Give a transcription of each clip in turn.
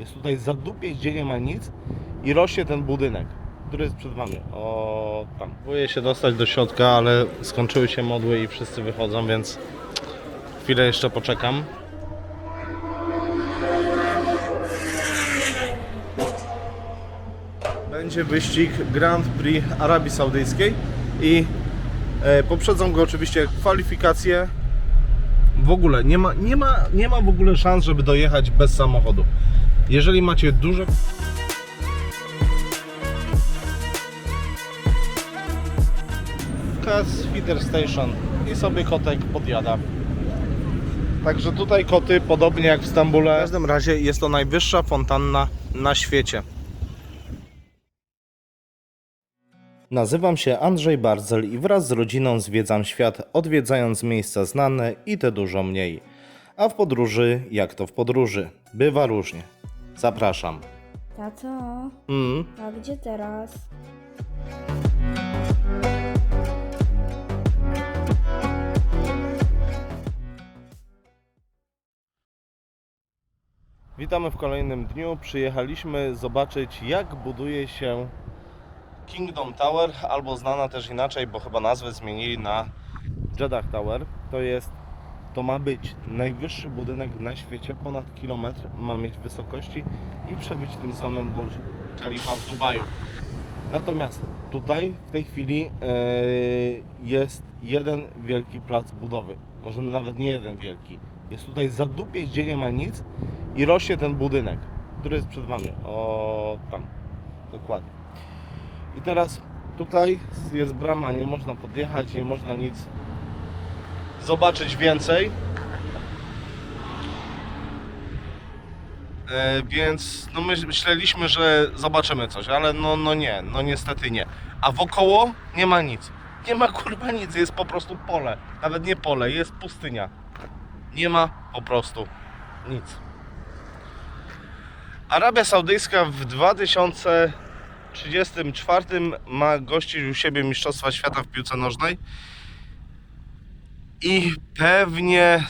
Jest tutaj zadupie, gdzie nie ma nic i rośnie ten budynek, który jest przed Wami. O, tam. Próbuję się dostać do środka, ale skończyły się modły i wszyscy wychodzą, więc chwilę jeszcze poczekam. Będzie wyścig Grand Prix Arabii Saudyjskiej i e, poprzedzą go oczywiście kwalifikacje. W ogóle nie ma, nie, ma, nie ma w ogóle szans, żeby dojechać bez samochodu. Jeżeli macie duże Kas Feeder Station i sobie kotek podjada. Także tutaj koty, podobnie jak w Stambule. W każdym razie jest to najwyższa fontanna na świecie. Nazywam się Andrzej Barzel i wraz z rodziną zwiedzam świat, odwiedzając miejsca znane i te dużo mniej. A w podróży, jak to w podróży, bywa różnie. Zapraszam. Tato, Mm. a gdzie teraz? Witamy w kolejnym dniu. Przyjechaliśmy zobaczyć, jak buduje się Kingdom Tower, albo znana też inaczej, bo chyba nazwę zmienili na Jeddah Tower. To jest, to ma być najwyższy budynek na świecie, ponad kilometr ma mieć wysokości i przebyć tym samym Burj Khalifa w Dubaju. Natomiast tutaj w tej chwili e, jest jeden wielki plac budowy. Może nawet nie jeden wielki. Jest tutaj zadupie, gdzie nie ma nic i rośnie ten budynek, który jest przed Wami. O, tam. Dokładnie. I teraz tutaj jest brama, nie można podjechać, nie można nic zobaczyć więcej. E, więc no my myśleliśmy, że zobaczymy coś, ale no, no nie, no niestety nie. A wokoło nie ma nic. Nie ma kurwa nic, jest po prostu pole. Nawet nie pole, jest pustynia. Nie ma po prostu nic. Arabia Saudyjska w 2034 ma gościć u siebie Mistrzostwa Świata w piłce nożnej i pewnie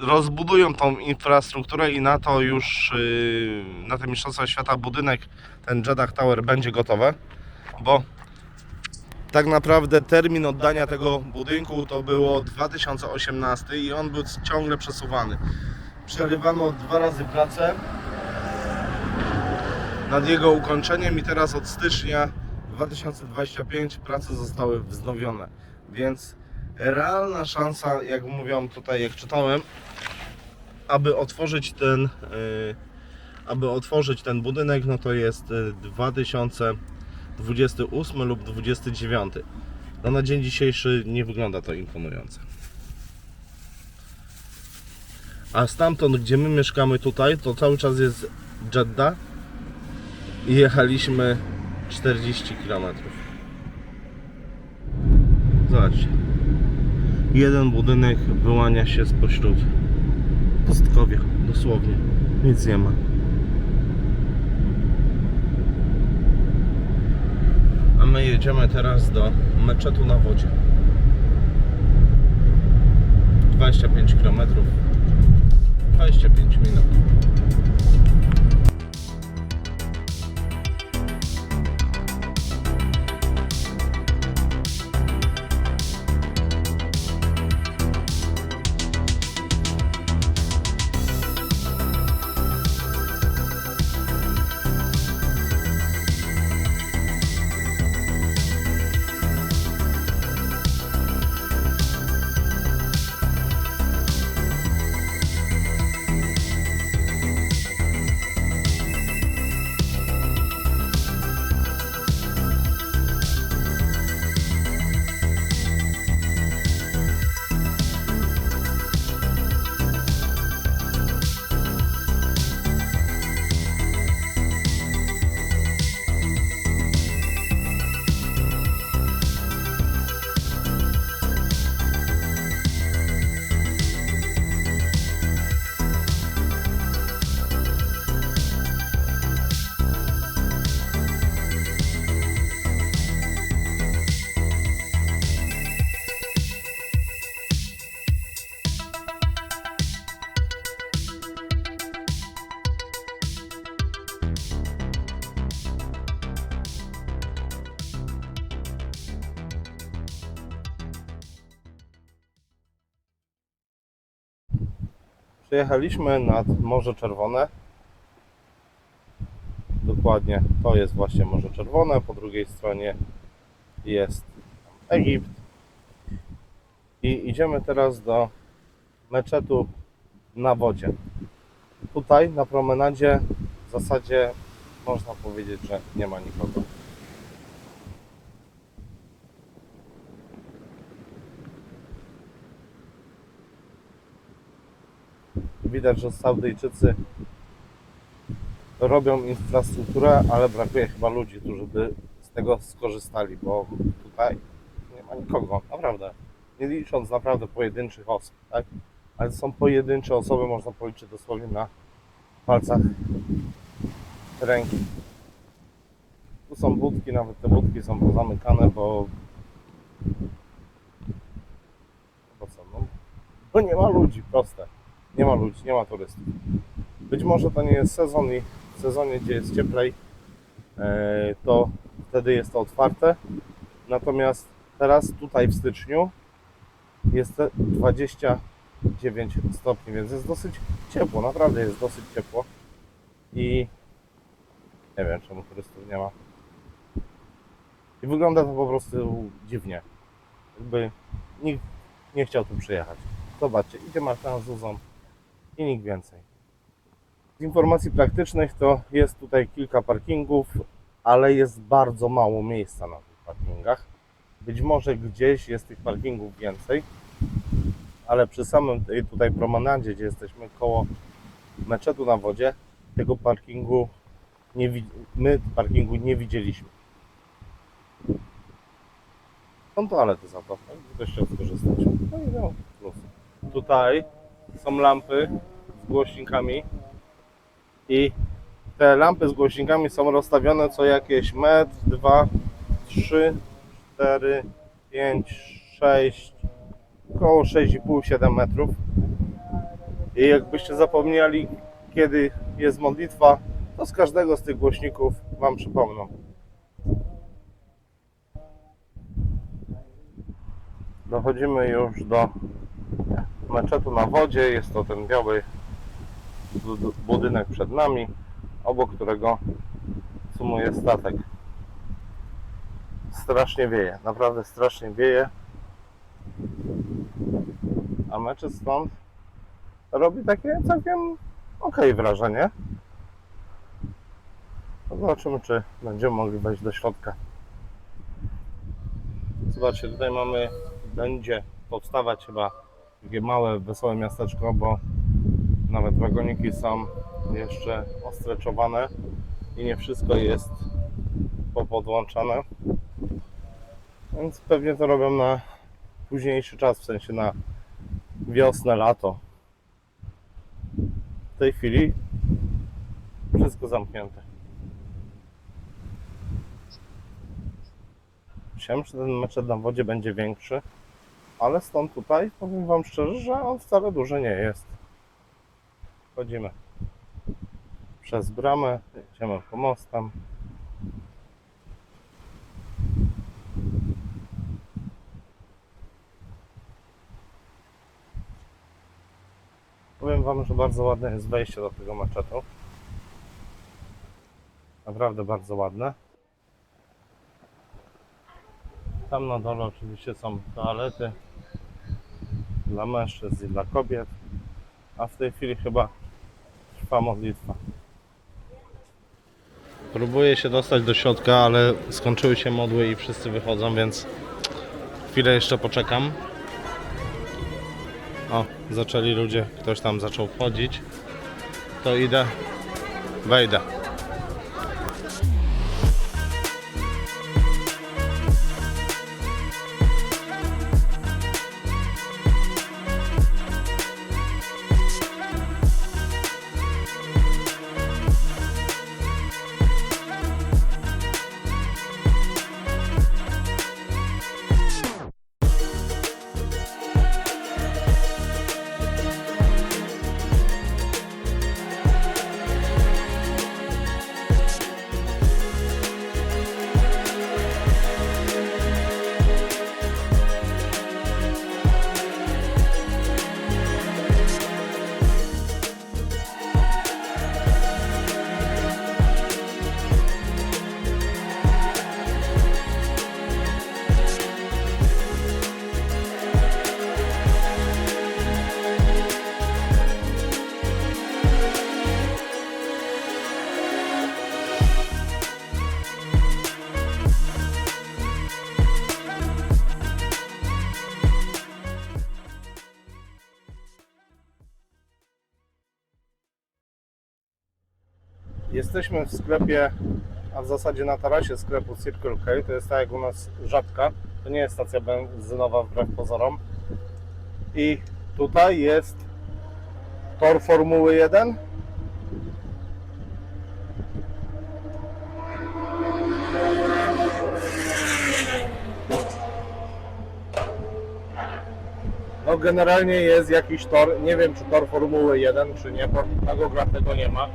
rozbudują tą infrastrukturę i na to już yy, na te Mistrzostwa Świata budynek ten Jeddah Tower będzie gotowy, bo tak naprawdę termin oddania tego budynku to było 2018 i on był ciągle przesuwany. Przerywano dwa razy pracę nad jego ukończeniem i teraz od stycznia 2025 prace zostały wznowione. Więc realna szansa, jak mówią tutaj, jak czytałem, aby otworzyć ten, yy, aby otworzyć ten budynek, no to jest yy, 2028 lub 29. No na dzień dzisiejszy nie wygląda to imponująco. A stamtąd, gdzie my mieszkamy tutaj, to cały czas jest Jeddah i jechaliśmy 40 km. Zobaczcie. Jeden budynek wyłania się spośród pustkowia, dosłownie. Nic nie ma. A my jedziemy teraz do meczetu na wodzie. 25 km. 25 minut. Przejechaliśmy nad Morze Czerwone. Dokładnie to jest właśnie Morze Czerwone. Po drugiej stronie jest Egipt. I idziemy teraz do meczetu na wodzie. Tutaj na promenadzie w zasadzie można powiedzieć, że nie ma nikogo. Widać, że Saudyjczycy robią infrastrukturę, ale brakuje chyba ludzi, którzy by z tego skorzystali, bo tutaj nie ma nikogo, naprawdę. Nie licząc naprawdę pojedynczych osób, tak? Ale są pojedyncze osoby, można policzyć dosłownie na palcach ręki. Tu są budki, nawet te budki są pozamykane, bo bo co, no, bo nie ma ludzi, proste. Nie ma ludzi, nie ma turystów. Być może to nie jest sezon i w sezonie, gdzie jest cieplej, e, to wtedy jest to otwarte. Natomiast teraz tutaj w styczniu jest te 29 stopni, więc jest dosyć ciepło, naprawdę jest dosyć ciepło. I nie wiem, czemu turystów nie ma. I wygląda to po prostu dziwnie. Jakby nikt nie chciał tu przyjechać. Zobaczcie, idzie Marta z Zuzą i nikt więcej. Z informacji praktycznych to jest tutaj kilka parkingów, ale jest bardzo mało miejsca na tych parkingach. Być może gdzieś jest tych parkingów więcej, ale przy samym tej tutaj promenadzie, gdzie jesteśmy koło meczetu na wodzie, tego parkingu nie my parkingu nie widzieliśmy. Są toalety za to, jakby ktoś chciał skorzystać. No i no, plus. Tutaj są lampy z głośnikami i te lampy z głośnikami są rozstawione co jakieś metr, dwa, trzy, cztery, pięć, sześć, około 6,5-7 metrów. I jakbyście zapomnieli, kiedy jest modlitwa, to z każdego z tych głośników Wam przypomną. Dochodzimy już do meczetu na wodzie. Jest to ten biały bud- budynek przed nami, obok którego sumuje statek. Strasznie wieje, naprawdę strasznie wieje. A meczet stąd robi takie całkiem ok wrażenie. Zobaczymy, czy będziemy mogli wejść do środka. Zobaczcie, tutaj mamy, będzie powstawać chyba takie małe, wesołe miasteczko, bo nawet wagoniki są jeszcze ostreczowane i nie wszystko jest popodłączane. Więc pewnie to robią na późniejszy czas, w sensie na wiosnę, lato. W tej chwili wszystko zamknięte. Myślałem, że ten meczet na wodzie będzie większy, ale stąd tutaj powiem Wam szczerze, że on wcale duży nie jest. Wchodzimy przez bramę, idziemy pomostem. Powiem Wam, że bardzo ładne jest wejście do tego meczetu. Naprawdę bardzo ładne. Tam na dole oczywiście są toalety dla mężczyzn i dla kobiet, a w tej chwili chyba trwa modlitwa. Próbuję się dostać do środka, ale skończyły się modły i wszyscy wychodzą, więc chwilę jeszcze poczekam. O, zaczęli ludzie, ktoś tam zaczął wchodzić. To idę, wejdę. Jesteśmy w sklepie, a w zasadzie na tarasie sklepu Circle K. To jest tak jak u nas Żabka. To nie jest stacja benzynowa wbrew pozorom. I tutaj jest tor Formuły 1. No generalnie jest jakiś tor, nie wiem czy tor Formuły 1 czy nie, bo na tego nie ma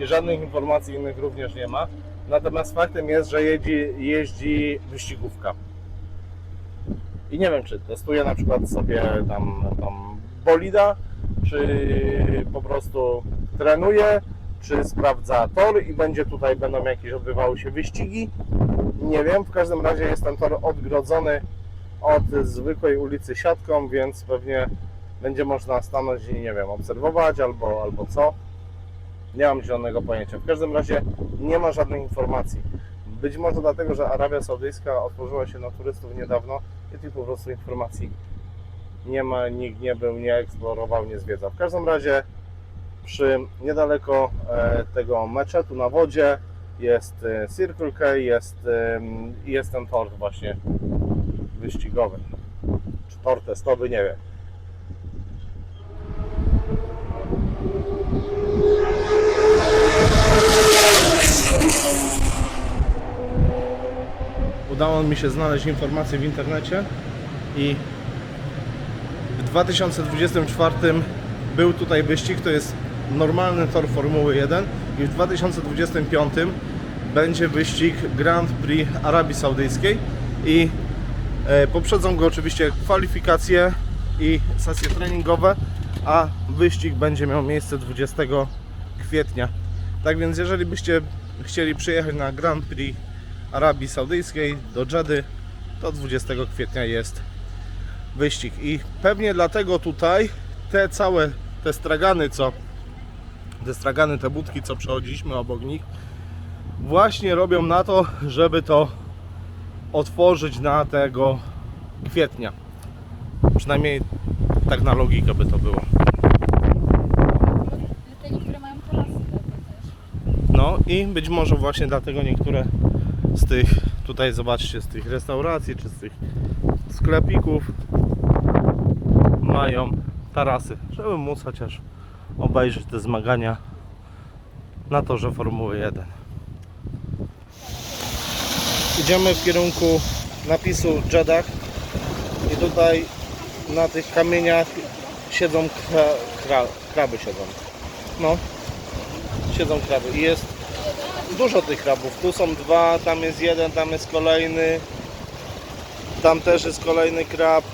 i żadnych informacji innych również nie ma. Natomiast faktem jest, że jeździ, jeździ wyścigówka. I nie wiem czy testuje na przykład sobie tam, tam bolida, czy po prostu trenuje, czy sprawdza tor i będzie tutaj będą jakieś odbywały się wyścigi. Nie wiem, w każdym razie jest ten tor odgrodzony od zwykłej ulicy siatką, więc pewnie będzie można stanąć i nie wiem, obserwować albo, albo co. Nie mam zielonego pojęcia. W każdym razie nie ma żadnych informacji. Być może dlatego, że Arabia Saudyjska otworzyła się na turystów niedawno i tych po prostu informacji nie ma, nikt nie był, nie eksplorował, nie zwiedzał. W każdym razie przy niedaleko e, tego meczetu na wodzie jest e, Circle K, jest, jest ten tor właśnie wyścigowy. Czy tor testowy, nie wiem. Udało mi się znaleźć informacje w internecie i w 2024 był tutaj wyścig, to jest normalny tor Formuły 1 i w 2025 będzie wyścig Grand Prix Arabii Saudyjskiej i e, poprzedzą go oczywiście kwalifikacje i sesje treningowe, a wyścig będzie miał miejsce 20 kwietnia. Tak więc jeżeli byście chcieli przyjechać na Grand Prix Arabii Saudyjskiej do Dżedy, to 20 kwietnia jest wyścig. I pewnie dlatego tutaj te całe te stragany, co te stragany, te budki, co przechodziliśmy obok nich, właśnie robią na to, żeby to otworzyć na tego kwietnia. Przynajmniej tak na logikę by to było. Te niektóre mają tarasy takie też. No i być może właśnie dlatego niektóre z tych, tutaj zobaczcie, z tych restauracji czy z tych sklepików mają tarasy, żeby móc chociaż obejrzeć te zmagania na torze Formuły 1. Idziemy w kierunku napisu Jeddah i tutaj na tych kamieniach siedzą kra, kra, kraby siedzą. No, siedzą kraby i jest dużo tych krabów. Tu są dwa, tam jest jeden, tam jest kolejny. Tam też jest kolejny krab.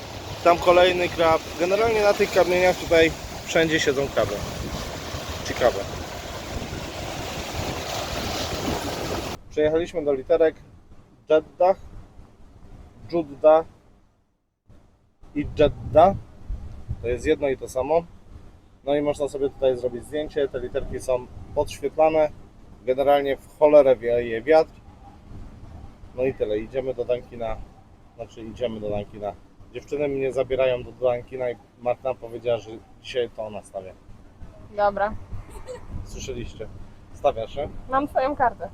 Tam kolejny krab. Generalnie na tych kamieniach tutaj wszędzie siedzą kraby. Ciekawe. Przejechaliśmy do literek Jeddah, Judda i Jeddah. To jest jedno i to samo. No i można sobie tutaj zrobić zdjęcie. Te literki są podświetlane. Generalnie w cholerę wieje wiatr. No i tyle. Idziemy do Dankina. Znaczy idziemy do Dankina. Dziewczyny mnie zabierają do Dankina i Marta powiedziała, że dzisiaj to ona stawia. Dobra. Słyszeliście? Stawiasz się? Mam twoją kartę.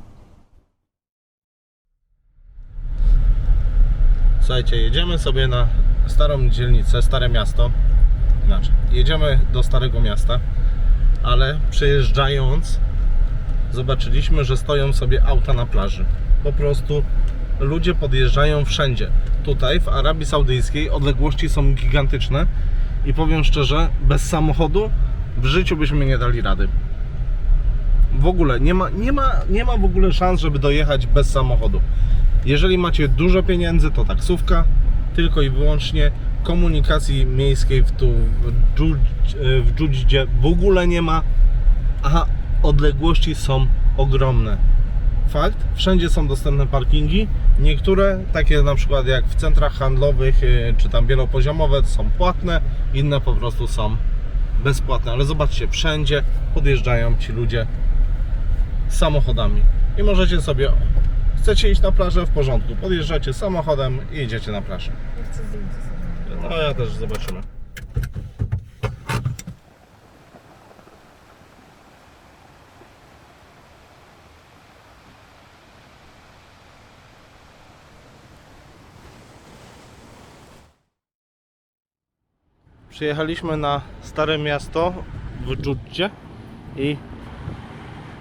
Słuchajcie, jedziemy sobie na starą dzielnicę, stare miasto. Inaczej, jedziemy do starego miasta, ale przejeżdżając zobaczyliśmy, że stoją sobie auta na plaży. Po prostu ludzie podjeżdżają wszędzie. Tutaj w Arabii Saudyjskiej odległości są gigantyczne i powiem szczerze, bez samochodu w życiu byśmy nie dali rady. W ogóle nie ma, nie ma, nie ma w ogóle szans, żeby dojechać bez samochodu. Jeżeli macie dużo pieniędzy, to taksówka, tylko i wyłącznie komunikacji miejskiej w, tu w, w Dżudzie w ogóle nie ma, a odległości są ogromne. Fakt, wszędzie są dostępne parkingi. Niektóre, takie na przykład jak w centrach handlowych, y, czy tam wielopoziomowe, są płatne, inne po prostu są bezpłatne. Ale zobaczcie, wszędzie podjeżdżają ci ludzie samochodami. I możecie sobie, chcecie iść na plażę w porządku, podjeżdżacie samochodem i idziecie na plażę. No ja też zobaczymy. Przyjechaliśmy na Stare Miasto w Dżudzie i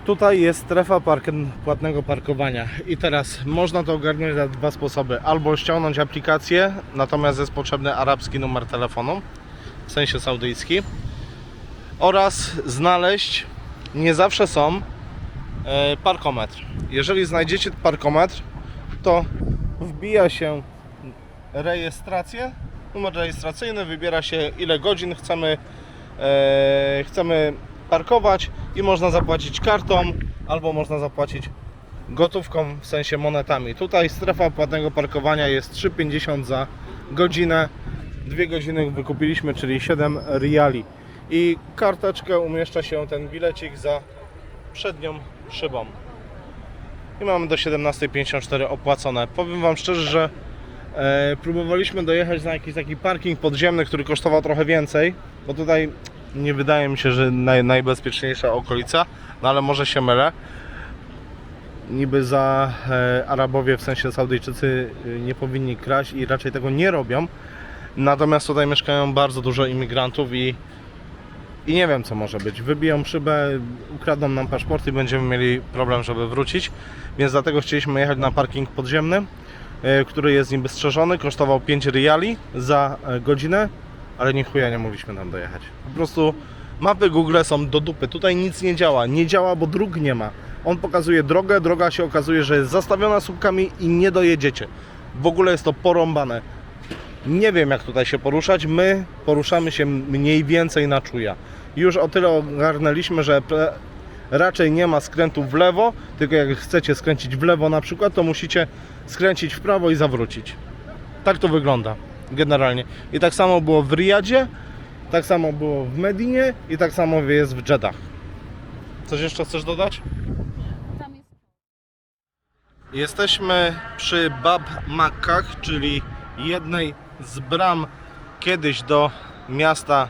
tutaj jest strefa park płatnego parkowania. I teraz można to ogarnąć na dwa sposoby. Albo ściągnąć aplikację, natomiast jest potrzebny arabski numer telefonu, w sensie saudyjski. Oraz znaleźć, nie zawsze są, e, parkometr. Jeżeli znajdziecie parkometr, to wbija się rejestrację, numer rejestracyjny, wybiera się ile godzin chcemy, e, chcemy parkować i można zapłacić kartą albo można zapłacić gotówką, w sensie monetami. Tutaj strefa płatnego parkowania jest 3,50 za godzinę. Dwie godziny wykupiliśmy, czyli 7 riali. I karteczkę umieszcza się ten bilecik za przednią szybą. I mamy do 17.54 opłacone. Powiem Wam szczerze, że próbowaliśmy dojechać na jakiś taki parking podziemny, który kosztował trochę więcej, bo tutaj nie wydaje mi się, że naj, najbezpieczniejsza okolica, no ale może się mylę. Niby za e, Arabowie, w sensie Saudyjczycy, e, nie powinni kraść i raczej tego nie robią. Natomiast tutaj mieszkają bardzo dużo imigrantów i, i nie wiem co może być. Wybiją szybę, ukradną nam paszporty i będziemy mieli problem, żeby wrócić. Więc dlatego chcieliśmy jechać na parking podziemny, e, który jest niby strzeżony. Kosztował 5 riali za e, godzinę, ale nie chuja nie mogliśmy tam dojechać. Po prostu mapy Google są do dupy. Tutaj nic nie działa. Nie działa, bo dróg nie ma. On pokazuje drogę, droga się okazuje, że jest zastawiona słupkami i nie dojedziecie. W ogóle jest to porąbane. Nie wiem jak tutaj się poruszać. My poruszamy się mniej więcej na czuja. Już o tyle ogarnęliśmy, że raczej nie ma skrętu w lewo, tylko jak chcecie skręcić w lewo na przykład, to musicie skręcić w prawo i zawrócić. Tak to wygląda generalnie. I tak samo było w Riyadzie, tak samo było w Medinie i tak samo jest w Jeddah. Coś jeszcze chcesz dodać? Jesteśmy przy Bab Makkah, czyli jednej z bram kiedyś do miasta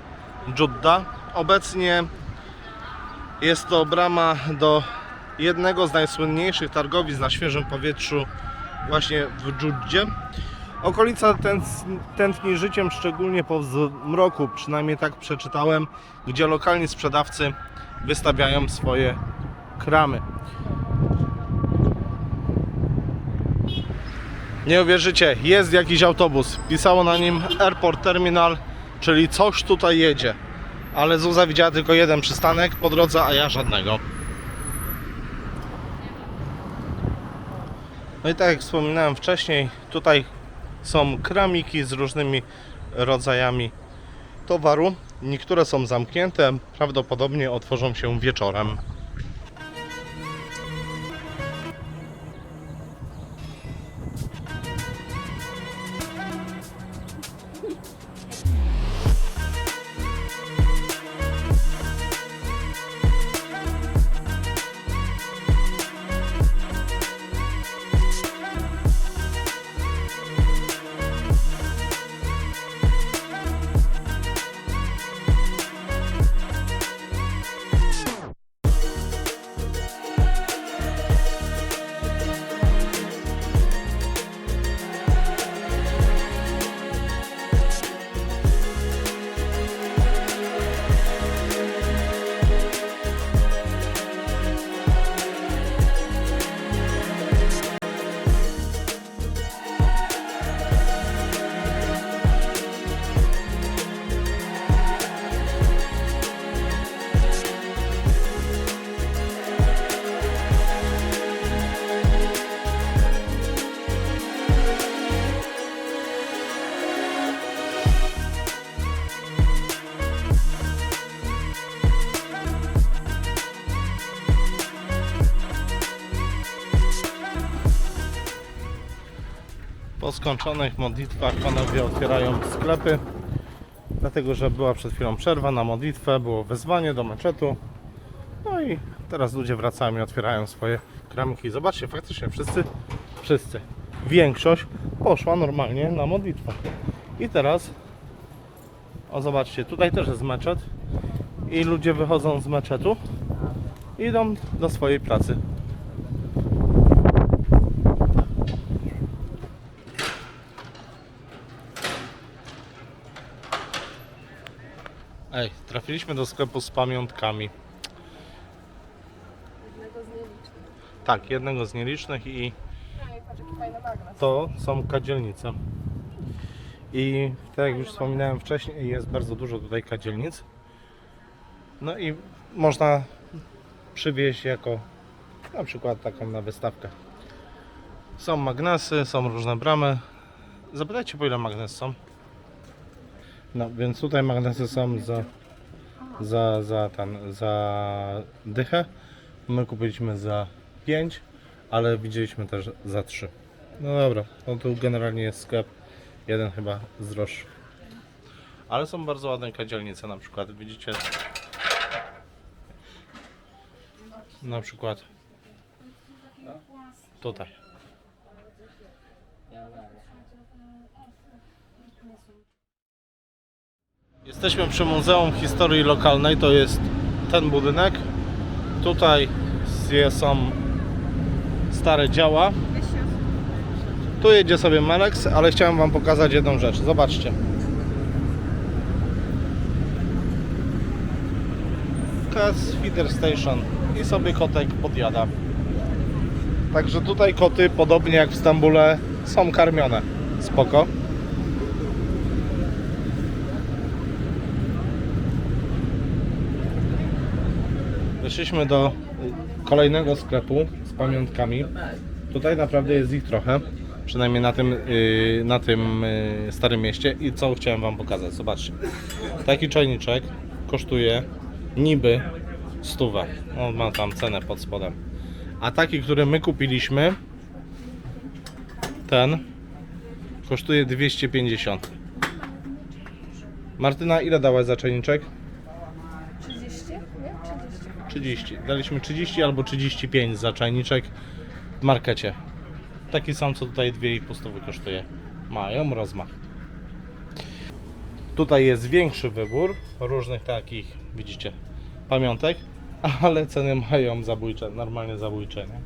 Dżudda. Obecnie jest to brama do jednego z najsłynniejszych targowisk na świeżym powietrzu właśnie w Dżuddzie. Okolica tęs- tętni życiem, szczególnie po zmroku, przynajmniej tak przeczytałem, gdzie lokalni sprzedawcy wystawiają swoje kramy. Nie uwierzycie, jest jakiś autobus. Pisało na nim Airport Terminal, czyli coś tutaj jedzie. Ale Zuza widziała tylko jeden przystanek po drodze, a ja żadnego. No i tak jak wspominałem wcześniej, tutaj są kramiki z różnymi rodzajami towaru. Niektóre są zamknięte, prawdopodobnie otworzą się wieczorem. Skończonych modlitwach panowie otwierają sklepy, dlatego że była przed chwilą przerwa na modlitwę, było wezwanie do meczetu. No i teraz ludzie wracają i otwierają swoje kramki. Zobaczcie, faktycznie wszyscy, wszyscy, większość poszła normalnie na modlitwę. I teraz, o zobaczcie, tutaj też jest meczet i ludzie wychodzą z meczetu i idą do swojej pracy. Trafiliśmy do sklepu z pamiątkami. Jednego z nielicznych. Tak, jednego z nielicznych i Ej, patrz jaki fajny magnes. to są kadzielnice. I tak jak już wspominałem wcześniej, jest bardzo dużo tutaj kadzielnic. No i można przywieźć jako na przykład taką na wystawkę. Są magnesy, są różne bramy. Zapytajcie po ile magnesy są. No więc tutaj magnesy są za, za, za, ten, za dychę. My kupiliśmy za 5, ale widzieliśmy też za 3. No dobra, no tu generalnie jest sklep, jeden chyba z droższy. Ale są bardzo ładne kadzielnice, na przykład widzicie na przykład tutaj. Jesteśmy przy Muzeum Historii Lokalnej, to jest ten budynek. Tutaj są stare działa. Tu jedzie sobie Melex, ale chciałem Wam pokazać jedną rzecz. Zobaczcie. Cats Feeder Station i sobie kotek podjada. Także tutaj koty, podobnie jak w Stambule, są karmione. Spoko. Weszliśmy do y, kolejnego sklepu z pamiątkami. Tutaj naprawdę jest ich trochę, przynajmniej na tym, y, na tym y, starym mieście. I co chciałem Wam pokazać, zobaczcie. Taki czajniczek kosztuje niby stówę. On ma tam cenę pod spodem. A taki, który my kupiliśmy, ten kosztuje 250. Martyna, ile dałaś za czajniczek? 30? Nie? 30. 30. Daliśmy 30 albo 35 za czajniczek w markecie. Taki sam co tutaj 2,5 stówy kosztuje. Mają rozmach. Tutaj jest większy wybór różnych takich, widzicie, pamiątek, ale ceny mają zabójcze, normalnie zabójcze, nie?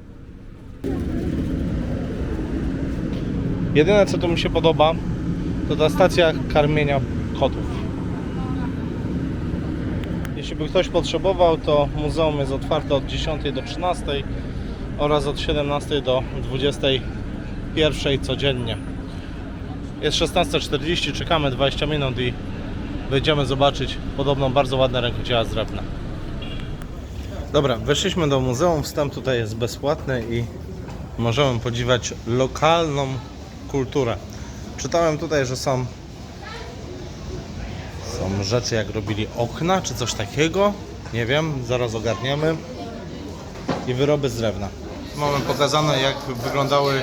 Jedyne co tu mi się podoba, to ta stacja karmienia kotów. Jeśli by ktoś potrzebował, to muzeum jest otwarte od 10 do 13 oraz od 17 do 21 codziennie. Jest 16.40, czekamy 20 minut i wejdziemy zobaczyć podobną bardzo ładne rękodzieła z drewna. Dobra, weszliśmy do muzeum, wstęp tutaj jest bezpłatny i możemy podziwiać lokalną kulturę. Czytałem tutaj, że są rzeczy jak robili okna czy coś takiego. Nie wiem, zaraz ogarniemy. I wyroby z drewna. Mamy pokazane jak wyglądały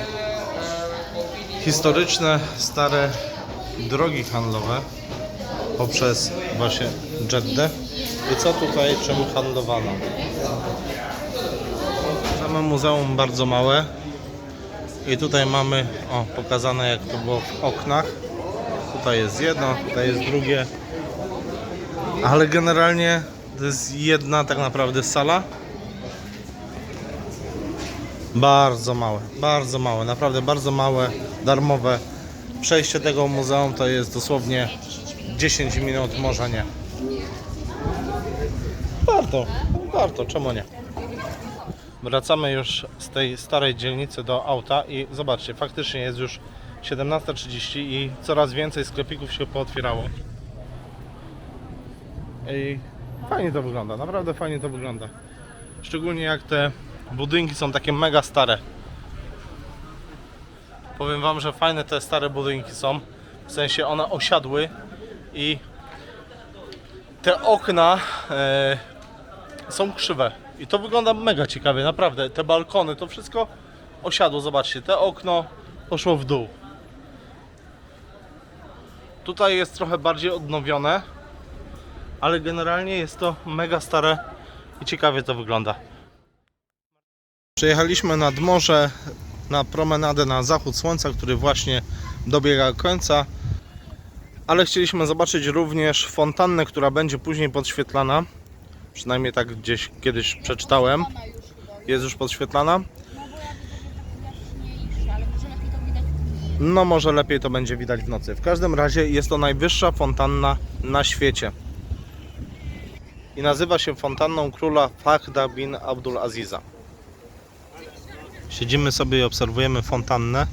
historyczne, stare drogi handlowe poprzez właśnie Jeddę. I co tutaj czym handlowano. Same muzeum bardzo małe. I tutaj mamy o, pokazane jak to było w oknach. Tutaj jest jedno, tutaj jest drugie. Ale generalnie to jest jedna tak naprawdę sala. Bardzo małe, bardzo małe, naprawdę bardzo małe, darmowe. Przejście tego muzeum to jest dosłownie 10 minut, może nie. Warto, warto, czemu nie? Wracamy już z tej starej dzielnicy do auta i zobaczcie, faktycznie jest już 17.30 i coraz więcej sklepików się pootwierało. I fajnie to wygląda, naprawdę fajnie to wygląda. Szczególnie jak te budynki są takie mega stare. Powiem Wam, że fajne te stare budynki są. W sensie one osiadły i te okna e, są krzywe. I to wygląda mega ciekawie, naprawdę. Te balkony, to wszystko osiadło. Zobaczcie, te okno poszło w dół. Tutaj jest trochę bardziej odnowione, ale generalnie jest to mega stare i ciekawie to wygląda. Przejechaliśmy nad morze na promenadę na zachód słońca, który właśnie dobiega końca. Ale chcieliśmy zobaczyć również fontannę, która będzie później podświetlana. Przynajmniej tak gdzieś kiedyś przeczytałem. Jest już podświetlana. No może lepiej to będzie widać w nocy. W każdym razie jest to najwyższa fontanna na świecie. I nazywa się fontanną króla Fahda bin Abdul Aziza. Siedzimy sobie i obserwujemy fontannę.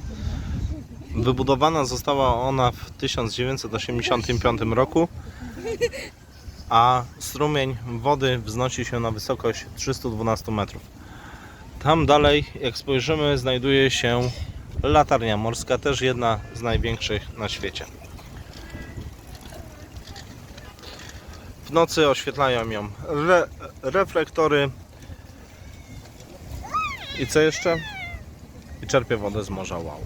Wybudowana została ona w 1985 roku, a strumień wody wznosi się na wysokość 312 metrów. Tam dalej, jak spojrzymy, znajduje się latarnia morska, też jedna z największych na świecie. W nocy oświetlają ją re reflektory. I co jeszcze? I czerpie wodę z morza. Wow.